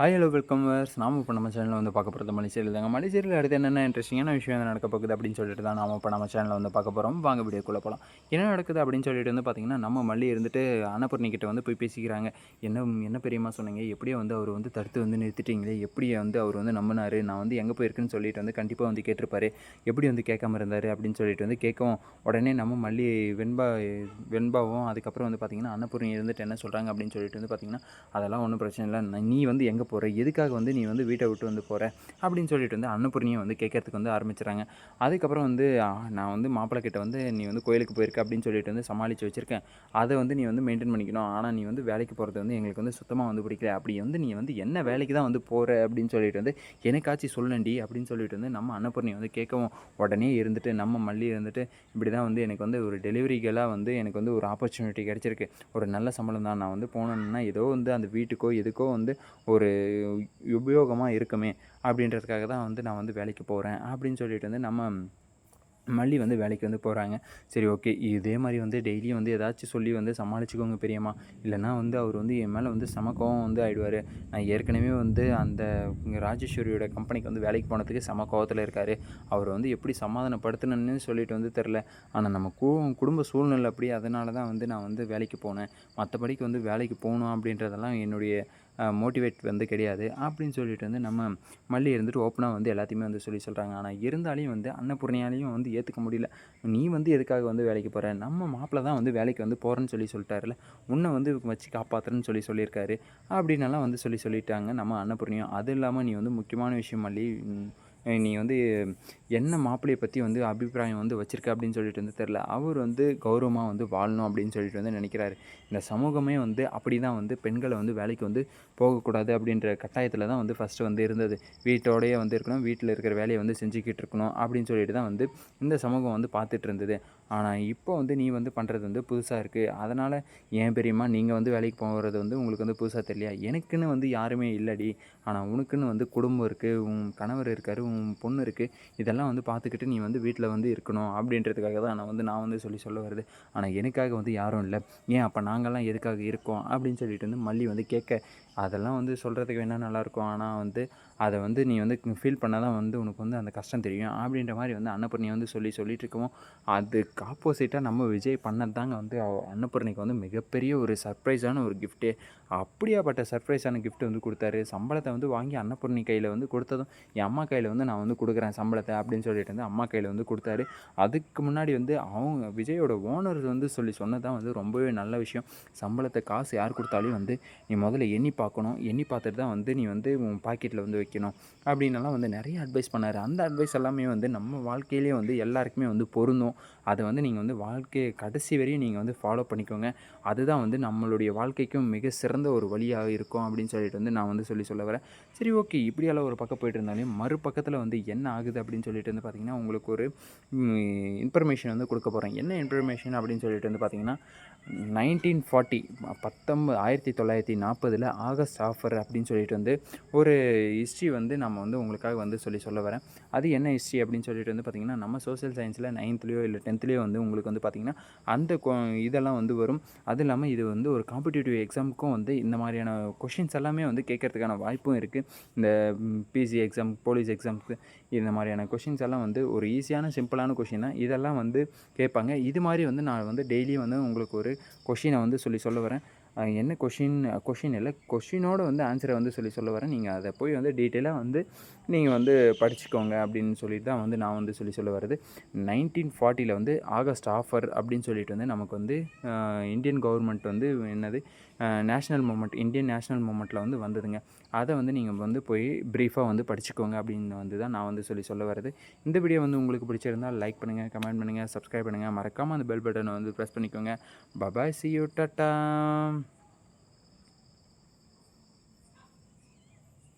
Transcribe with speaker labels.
Speaker 1: Hi hello welcome verse நாம இப்போ நம்ம சேனலில் வந்து பார்க்க போகிறது மலேசியில் தாங்க மலேசியில் அடுத்து என்னென்ன இன்ட்ரெஸ்டிங்கான விஷயம் வந்து நடக்க போகுது அப்படின்னு சொல்லிட்டு தான் நாம இப்போ நம்ம சேனலில் வந்து பார்க்க போகிறோம் வாங்க வீடியோக்குள்ளே போகலாம் என்ன நடக்குது அப்படின்னு சொல்லிட்டு வந்து பார்த்திங்கன்னா நம்ம மல்லி இருந்துட்டு அன்னபூர்ணிக்கிட்ட வந்து போய் பேசிக்கிறாங்க. என்ன என்ன பெரியம்மா சொன்னீங்க? எப்படியோ வந்து அவர் வந்து தடுத்து வந்து நிறுத்திட்டீங்களே? எப்படி வந்து அவர் வந்து நம்பினார்? நான் வந்து எங்கே போயிருக்குன்னு சொல்லிட்டு வந்து கண்டிப்பாக வந்து கேட்டிருப்பாரு. எப்படி வந்து கேட்காம இருந்தார் அப்படின்னு சொல்லிட்டு வந்து கேட்கவும் உடனே நம்ம மல்லி வெண்பா வெண்பாவும் அதுக்கப்புறம் வந்து பார்த்திங்கன்னா அன்னபூர்ணி இருந்துட்டு என்ன சொல்கிறாங்க அப்படின்னு சொல்லிட்டு வந்து பார்த்திங்கன்னா அதெல்லாம் ஒன்றும் பிரச்சனை இல்லை. நீ வந்து எங்கே போகிற எதுக்காக வந்து நீ வந்து வீட்டை விட்டு வந்து போகிற அப்படின்னு சொல்லிட்டு வந்து அன்னபூர்ணியை வந்து கேட்கறதுக்கு வந்து ஆரம்பிச்சிடறாங்க அதுக்கப்புறம் வந்து நான் வந்து மாப்பிள்ளை கிட்ட வந்து நீ வந்து கோயிலுக்கு போயிருக்க அப்படின்னு சொல்லிட்டு வந்து சமாளித்து வச்சுருக்கேன். அதை வந்து நீ வந்து மெயின்டைன் பண்ணிக்கணும். ஆனால் நீ வந்து வேலைக்கு போகிறது வந்து எங்களுக்கு வந்து சுத்தமாக வந்து பிடிக்கல. அப்படி வந்து நீ வந்து என்ன வேலைக்கு தான் வந்து போகிற அப்படின்னு சொல்லிட்டு வந்து எனக்காச்சும் சொல்லண்டி அப்படின்னு சொல்லிட்டு வந்து நம்ம அன்னபூர்ணி வந்து கேட்கவும் உடனே இருந்துட்டு நம்ம மல்லி இருந்துட்டு இப்படி தான் வந்து எனக்கு வந்து ஒரு டெலிவரி வந்து எனக்கு வந்து ஒரு ஆப்பர்ச்சுனிட்டி கிடச்சிருக்கு. ஒரு நல்ல சம்பளம் தான் நான் வந்து போனேன்னா ஏதோ வந்து அந்த வீட்டுக்கோ எதுக்கோ வந்து ஒரு உபயோகமாக இருக்குமே அப்படின்றதுக்காக தான் வந்து நான் வந்து வேலைக்கு போகிறேன் அப்படின்னு சொல்லிட்டு வந்து நம்ம மல்லி வந்து வேலைக்கு வந்து போகிறாங்க சரி ஓகே இதே மாதிரி வந்து டெய்லியும் வந்து ஏதாச்சும் சொல்லி வந்து சமாளிச்சுக்கோங்க பெரியம்மா. இல்லைன்னா வந்து அவர் வந்து என் மேலே வந்து சம கோவம் வந்து ஆகிடுவார் நான் ஏற்கனவே வந்து அந்த ராஜேஸ்வரியோட கம்பெனிக்கு வந்து வேலைக்கு போனதுக்கு சம கோவத்தில் இருக்கார். அவர் வந்து எப்படி சமாதானப்படுத்தணும்னு சொல்லிட்டு வந்து தெரில ஆனால் நம்ம கு குடும்ப சூழ்நிலை அப்படி அதனால தான் வந்து நான் வந்து வேலைக்கு போனேன். மற்றபடிக்கு வந்து வேலைக்கு போகணும் அப்படின்றதெல்லாம் என்னுடைய மோட்டிவேட் வந்து கிடையாது. அப்படின்னு சொல்லிட்டு வந்து நம்ம மல்லி இருந்துட்டு ஓப்பனாக வந்து எல்லாத்தையுமே வந்து சொல்லி சொல்கிறாங்க ஆனால் இருந்தாலையும் வந்து அன்னபூர்ணியாலையும் வந்து ஏற்றுக்க முடியல. நீ வந்து எதுக்காக வந்து வேலைக்கு போகிற நம்ம மாப்பிள்ள தான் வந்து வேலைக்கு வந்து போகிறேன்னு சொல்லி சொல்லிட்டாருல உன்னை வந்து வச்சு காப்பாற்றுறேன்னு சொல்லி சொல்லியிருக்காரு. அப்படின்னெல்லாம் வந்து சொல்லி சொல்லிட்டாங்க நம்ம அன்னபூர்ணியும் அது இல்லாமல் நீ வந்து முக்கியமான விஷயம் மல்லி நீ வந்து என்ன மாப்பிள்ளையை பற்றி வந்து அபிப்பிராயம் வந்து வச்சுருக்க அப்படின்னு சொல்லிட்டு வந்து தெரில அவர் வந்து கௌரவமாக வந்து வாழணும் அப்படின்னு சொல்லிட்டு வந்து நினைக்கிறாரு. இந்த சமூகமே வந்து அப்படி தான் வந்து பெண்களை வந்து வேலைக்கு வந்து போகக்கூடாது அப்படின்ற கட்டாயத்தில் தான் வந்து ஃபஸ்ட்டு வந்து இருந்தது. வீட்டோடயே வந்து இருக்கணும் வீட்டில் இருக்கிற வேலையை வந்து செஞ்சுக்கிட்டு இருக்கணும் அப்படின்னு சொல்லிட்டு தான் வந்து இந்த சமூகம் வந்து பார்த்துட்டு இருந்தது. ஆனால் இப்போ வந்து நீ வந்து பண்ணுறது வந்து புதுசாக இருக்குது அதனால் ஏன் பெரியம்மா நீங்கள் வந்து வேலைக்கு போகிறது வந்து உங்களுக்கு வந்து புதுசாக தெரியலையா? எனக்குன்னு வந்து யாருமே இல்லடி. ஆனால் உனக்குன்னு வந்து குடும்பம் இருக்குது உன் கணவர் இருக்கார் உன் பொண்ணு இருக்குது இதெல்லாம் வந்து பார்த்துக்கிட்டு நீ வந்து வீட்டில் வந்து இருக்கணும் அப்படின்றதுக்காக தான் நான் வந்து நான் வந்து சொல்லி சொல்ல வருது. ஆனால் எனக்காக வந்து யாரும் இல்லை. ஏன் அப்போ நாங்கள்லாம் எதுக்காக இருக்கோம் அப்படின்னு சொல்லிட்டு வந்து மல்லி வந்து கேட்க அதெல்லாம் வந்து சொல்கிறதுக்கு வேணால் நல்லாயிருக்கும் ஆனால் வந்து அதை வந்து நீ வந்து ஃபீல் பண்ணால் தான் வந்து உனக்கு வந்து அந்த கஷ்டம் தெரியும். அப்படின்ற மாதிரி வந்து அன்னபூர்ணி வந்து சொல்லி சொல்லிட்டு இருக்கோம் அதுக்கு ஆப்போசிட்டாக நம்ம விஜய் பண்ணது தாங்க வந்து அவ- அன்னபூர்ணிக்கு வந்து மிகப்பெரிய ஒரு சர்ப்ரைஸான ஒரு கிஃப்ட்டே அப்படியாப்பட்ட சர்ப்ரைஸான கிஃப்ட் வந்து கொடுத்தாரு. சம்பளத்தை வந்து வாங்கி அன்னபூர்ணி கையில் வந்து கொடுத்ததும் என் அம்மா கையில் வந்து நான் வந்து கொடுக்குறேன் சம்பளத்தை அப்படின்னு சொல்லிட்டு வந்து அம்மா கையில் வந்து கொடுத்தாரு. அதுக்கு முன்னாடி வந்து அவங்க விஜயோட ஓனர் வந்து சொல்லி சொன்னதான் வந்து ரொம்பவே நல்ல விஷயம். சம்பளத்தை காசு யார் கொடுத்தாலும் வந்து நீ முதல்ல எண்ணி பார்க்கணும். எண்ணி பார்த்துட்டு தான் வந்து நீ வந்து உன் பாக்கெட்டில் வந்து வைக்கணும் அப்படின்னலாம் வந்து நிறைய அட்வைஸ் பண்ணார். அந்த அட்வைஸ் எல்லாமே வந்து நம்ம வாழ்க்கையிலேயே வந்து எல்லாருக்குமே வந்து பொருந்தும். அதை வந்து நீங்கள் வந்து வாழ்க்கையை கடைசி வரையும் நீங்கள் வந்து ஃபாலோ பண்ணிக்கோங்க. அதுதான் வந்து நம்மளுடைய வாழ்க்கைக்கும் மிக சிறந்த ஒரு வழியாக இருக்கும் அப்படின்னு சொல்லிட்டு வந்து நான் வந்து சொல்லி சொல்ல வரேன். சரி ஓகே இப்படியெல்லாம் ஒரு பக்கம் போயிட்டு இருந்தாலும் மறுபக்கத்தில் வந்து என்ன ஆகுது அப்படின்னு சொல்லிட்டு வந்து பார்த்தீங்கன்னா உங்களுக்கு ஒரு இன்ஃபர்மேஷன் வந்து கொடுக்க போகிறேன் என்ன இன்ஃபர்மேஷன் அப்படின்னு சொல்லிட்டு வந்து பார்த்தீங்கன்னா நைன்டீன் ஃபார்ட்டி பத்தொம்பது ஆயிரத்தி தொள்ளாயிரத்தி நாற்பதில் ஆகஸ்ட் ஆஃபர் அப்படின்னு சொல்லிட்டு வந்து ஒரு ஹிஸ்ட்ரி வந்து நம்ம வந்து உங்களுக்காக வந்து சொல்லி சொல்ல வரேன். அது என்ன ஹிஸ்ட்ரி அப்படின்னு சொல்லிட்டு வந்து பார்த்திங்கன்னா நம்ம சோஷியல் சயின்ஸில் நைன்த்லேயோ இல்லை டென்த்லேயோ வந்து உங்களுக்கு வந்து பார்த்திங்கன்னா அந்த கொ- இதெல்லாம் வந்து வரும். அது இல்லாமல் இது வந்து ஒரு காம்படிட்டிவ் எக்ஸாமுக்கும் வந்து இந்த மாதிரியான கொஷின்ஸ் எல்லாமே வந்து கேட்கறதுக்கான வாய்ப்பும் இருக்குது இந்த பிசி எக்ஸாம் போலீஸ் எக்ஸாம்க்கு இந்த மாதிரியான கொஷின்ஸ் எல்லாம் வந்து ஒரு ஈஸியான சிம்பிளான கொஷின் தான் இதெல்லாம் வந்து கேட்பாங்க. இது மாதிரி வந்து நான் வந்து டெய்லியும் வந்து உங்களுக்கு ஒரு கொஷினை வந்து சொல்லி சொல்ல வரேன். என்ன கொஷின் கொஷின் இல்லை. கொஷினோட வந்து ஆன்சரை வந்து சொல்லி சொல்ல வரேன். நீங்கள் அதை போய் வந்து டீட்டெயிலாக வந்து நீங்கள் வந்து படிச்சுக்கோங்க அப்படின்னு சொல்லிட்டு தான் வந்து நான் வந்து சொல்லி சொல்ல வர்றது. நைன்டீன் ஃபார்ட்டியில் வந்து ஆகஸ்ட் ஆஃபர் அப்படின்னு சொல்லிட்டு வந்து நமக்கு வந்து இந்தியன் கவர்மெண்ட் வந்து என்னது நேஷ்னல் மூமெண்ட் இந்தியன் நேஷ்னல் மூமெண்ட்டில் வந்து வந்ததுங்க. அதை வந்து நீங்கள் வந்து போய் ப்ரீஃபாக வந்து படிச்சுக்கோங்க அப்படின்னு வந்து தான் நான் வந்து சொல்லி சொல்ல வர்றது. இந்த வீடியோ வந்து உங்களுக்கு பிடிச்சிருந்தால் லைக் பண்ணுங்கள் கமெண்ட் பண்ணுங்கள் சப்ஸ்கிரைப் பண்ணுங்கள் மறக்காமல் அந்த பெல் பட்டனை வந்து ப்ரெஸ் பண்ணிக்கோங்க. Bye bye C you tata